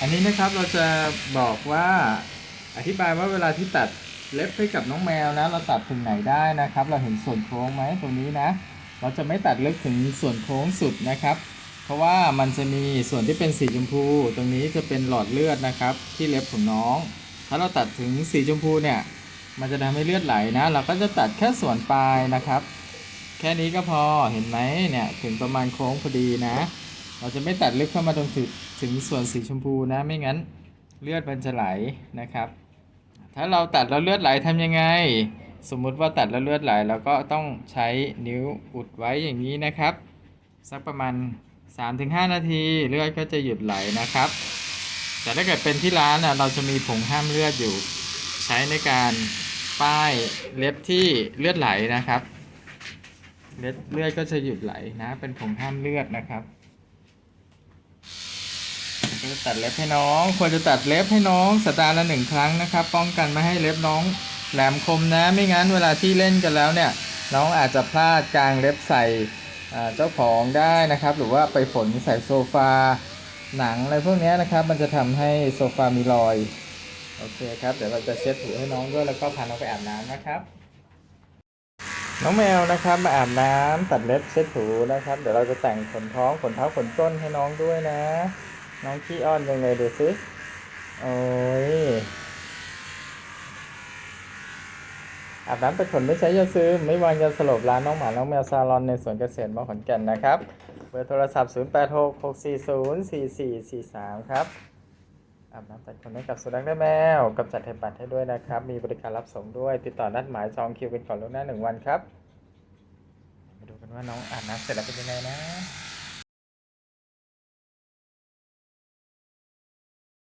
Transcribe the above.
อันนี้นะครับเราจะบอกว่าอธิบายว่าเวลาที่ตัดเล็บให้กับน้องแมวนะ เราตัดถึงไหนได้นะครับ เราเห็นส่วนโค้งไหมตรงนี้นะ เราจะไม่ตัดลึกถึงส่วนโค้งสุดนะครับ เพราะว่ามันจะมีส่วนที่เป็นสีชมพู ตรงนี้จะเป็นหลอดเลือดนะครับ ที่เล็บของน้อง ถ้าเราตัดถึงสีชมพูเนี่ย มันจะทำให้เลือดไหลนะ เราก็จะตัดแค่ส่วนปลายนะครับ แค่นี้ก็พอเห็นไหมเนี่ยถึงประมาณโค้งพอดีนะ เราจะไม่ตัดลึกเข้ามาตรงถึงถึงส่วนสีชมพูนะ ไม่งั้นเลือดมันจะไหลนะครับ ถ้าเราตัดแล้วเลือดไหลทำยังไง สมมุติว่าตัดแล้วเลือดไหลเราก็ต้องใช้นิ้วอุดไว้อย่างนี้นะครับ สักประมาณ 3-5 นาทีเลือดก็จะหยุดไหลนะครับ แต่ถ้าเกิดเป็นที่ร้านเราจะมีผงห้ามเลือดอยู่ ใช้ในการป้ายเล็บที่เลือดไหลนะครับ เลือดเลือดก็จะหยุดไหลนะ เป็นผงห้ามเลือดนะครับ ก็จะตัดเล็บให้น้อง ควรจะตัดเล็บให้น้องสัปดาห์ละหนึ่งครั้งนะครับ ป้องกันไม่ให้เล็บน้องแหลมคมนะ ไม่งั้นเวลาที่เล่นกันแล้วเนี่ย น้องอาจจะพลาดกลางเล็บใส่เจ้าของได้นะครับ หรือว่าไปฝนใส่โซฟาหนังอะไรพวกนี้นะครับ มันจะทำให้โซฟามีรอย โอเคครับ เดี๋ยวเราจะเช็ดถูให้น้องด้วยแล้วก็พาน้องไปอาบน้ำนะครับน้องแมวนะครับมาอาบน้ำตัดเล็บเช็ดถูนะครับ เดี๋ยวเราจะแต่งขนท้องขนเท้าขนต้นให้น้องด้วยนะ น้องขี้อ้อนยังไงดูสิโอ้ย อาบน้ำแต่ขนไม่ใช้ยาซึมไม่วางยาสลบร้านน้องหมา น้องแมวซาลอนในสวนเกษตรมอขอนแก่นนะครับ เบอร์โทรศัพท์ 0866404443 ครับ อาบน้ำตัดขนให้กับสุนัขและแมวกำจัดเห็บปัดให้ด้วยนะครับ มีบริการรับส่งด้วย ติดต่อนัดหมายจองคิวเป็นก่อนล่วงหน้าหนึ่งวันครับ มาดูกันว่าน้องอาบน้ำเสร็จแล้วเป็นยังไงนะ